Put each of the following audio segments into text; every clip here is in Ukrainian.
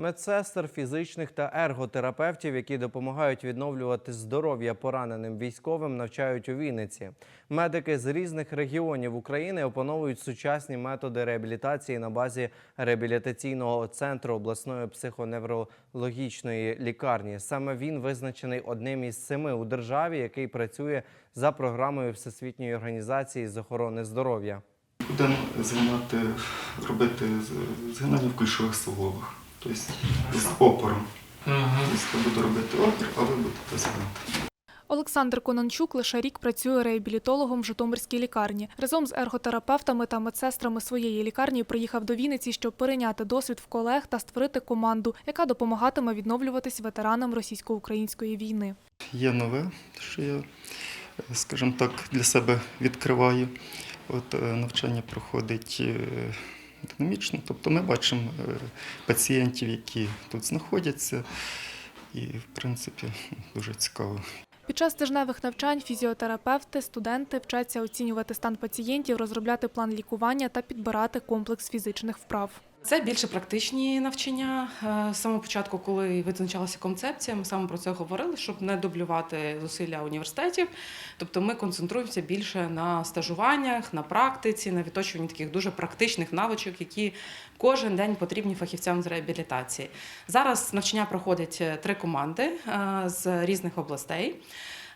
Медсестер, фізичних та ерготерапевтів, які допомагають відновлювати здоров'я пораненим військовим, навчають у Вінниці. Медики з різних регіонів України опановують сучасні методи реабілітації на базі реабілітаційного центру обласної психоневрологічної лікарні. Саме він визначений одним із семи у державі, який працює за програмою Всесвітньої організації з охорони здоров'я. Будемо згинати, робити згинання в кульшових суглобах, тобто з опором. Тобто я буду робити опір, а ви будете згинати. Олександр Конончук лише рік працює реабілітологом в Житомирській лікарні. Разом з ерготерапевтами та медсестрами своєї лікарні приїхав до Вінниці, щоб перейняти досвід в колег та створити команду, яка допомагатиме відновлюватись ветеранам російсько-української війни. Є нове, що я, е, скажімо так, для себе відкриваю. От е, навчання проходить е, динамічно, тобто ми бачимо е, пацієнтів, які тут знаходяться, і, в принципі, дуже цікаво. Під час тижневих навчань фізіотерапевти, студенти вчаться оцінювати стан пацієнтів, розробляти план лікування та підбирати комплекс фізичних вправ. Це більше практичні навчання. Е, З самого початку, коли визначалася концепція, ми саме про це говорили, щоб не дублювати зусилля університетів. Тобто ми концентруємося більше на стажуваннях, на практиці, на відточуванні таких дуже практичних навичок, які кожен день потрібні фахівцям з реабілітації. Зараз навчання проходять е, три команди е, з різних областей.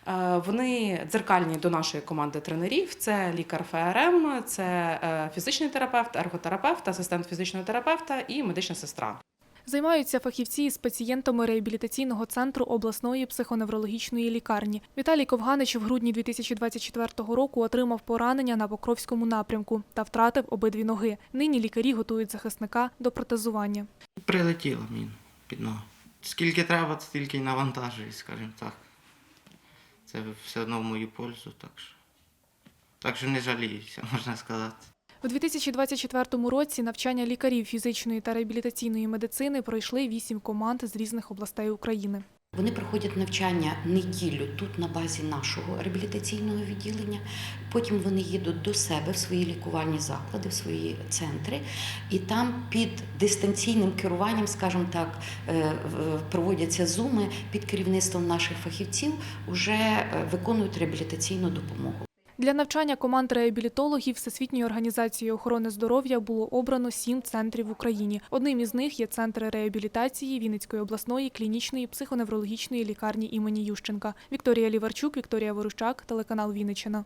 Е, Вони дзеркальні до нашої команди тренерів. Це лікар ФРМ, це е, фізичний терапевт, ерготерапевт, асистент фізичного терапевта і медична сестра. Займаються фахівці із пацієнтами реабілітаційного центру обласної психоневрологічної лікарні. Віталій Ковганич в грудні 2024 року отримав поранення на Покровському напрямку та втратив обидві ноги. Нині лікарі готують захисника до протезування. Прилетіло мені під ногу. Скільки треба, стільки й навантажую, скажімо так. Це все одно в мою пользу, так що. Так що не жаліюся, можна сказати. У 2024 році навчання лікарів фізичної та реабілітаційної медицини пройшли вісім команд з різних областей України. Вони проходять навчання неділю тут на базі нашого реабілітаційного відділення. Потім вони їдуть до себе в свої лікувальні заклади, в свої центри, і там під дистанційним керуванням, скажімо так, е, проводяться зуми під керівництвом наших фахівців, вже виконують реабілітаційну допомогу. Для навчання команд реабілітологів Всесвітньої організації охорони здоров'я було обрано сім центрів в Україні. Одним із них є центр реабілітації Вінницької обласної клінічної психоневрологічної лікарні імені Ющенка. Вікторія Ліварчук, Вікторія Ворущак, телеканал Вінниччина.